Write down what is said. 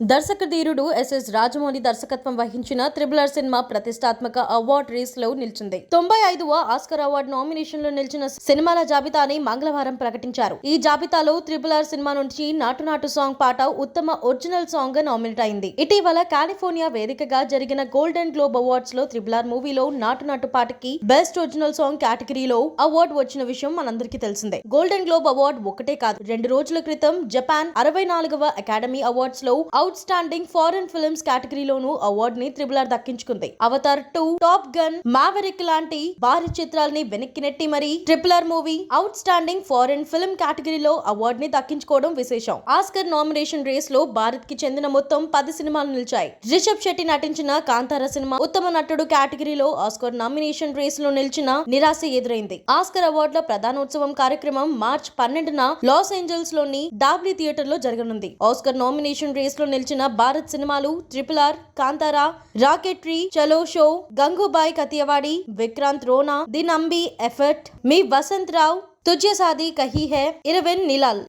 దర్శక ధీరుడు ఎస్ఎస్ రాజమౌళి దర్శకత్వం వహించిన త్రిబులర్ సినిమా ప్రతిష్టాత్మక అవార్డ్ రేస్లో నిలిచింది. తొంభై ఐదవ ఆస్కర్ అవార్డు నామినేషన్లో నిలిచిన సినిమాల జాబితాని మంగళవారం ప్రకటించారు. ఈ జాబితాలో త్రిబులర్ సినిమా నుంచి నాటు నాటు సాంగ్ పాట ఉత్తమ ఒరిజినల్ సాంగ్గా నామినేట్ అయింది. ఇటీవల కాలిఫోర్నియా వేదికగా జరిగిన గోల్డెన్ గ్లోబ్ అవార్డ్స్లో త్రిబులర్ మూవీలో నాటు నాటు పాటకి బెస్ట్ ఒరిజినల్ సాంగ్ కేటగిరీలో అవార్డు వచ్చిన విషయం మనందరికీ తెలిసిందే. గోల్డెన్ గ్లోబ్ అవార్డు ఒకటే కాదు రెండు రోజుల క్రితం జపాన్ అరవై నాలుగవ అకాడమీ అవార్డ్స్లో అవుట్ స్టాండింగ్ ఫారెన్ ఫిల్మ్స్ కేటగిరీలోనూ అవార్డు ని ఆర్ దక్కించుకుంది. Avatar two Top Gun Maverick లాంటి భారీ చిత్రాల్ని వెనక్కి నెట్టి మరి R movie outstanding foreign film కేటగిరీలో అవార్డు ని దక్కించుకోవడం విశేషం. ఆస్కర్ నామినేషన్ రేస్లో భారత్కి చెందిన మొత్తం పది సినిమాలు నిలిచాయి. రిషబ్ శెట్టి నటించిన కాంతార సినిమా ఉత్తమ నటుడు కేటగిరీలో ఆస్కర్ నామినేషన్ రేస్లో నిలిచిన నిరాశ ఎదురైంది. ఆస్కర్ అవార్డుల ప్రధానోత్సవం కార్యక్రమం మార్చ్ పన్నెండున లాస్ ఏంజల్స్లోని డాబ్లీ థియేటర్లో జరగనుంది. ఆస్కర్ నామినేషన్ రేస్లో నిలిచిన భారత్ సినిమాలు triple R Kantara Rocketry Chhello Show Gangubai Kathiawadi Vikrant Rona The Nambi Effect Me Vasant Rao Tujhya Sathi Kahi Hi Iravin Nizhal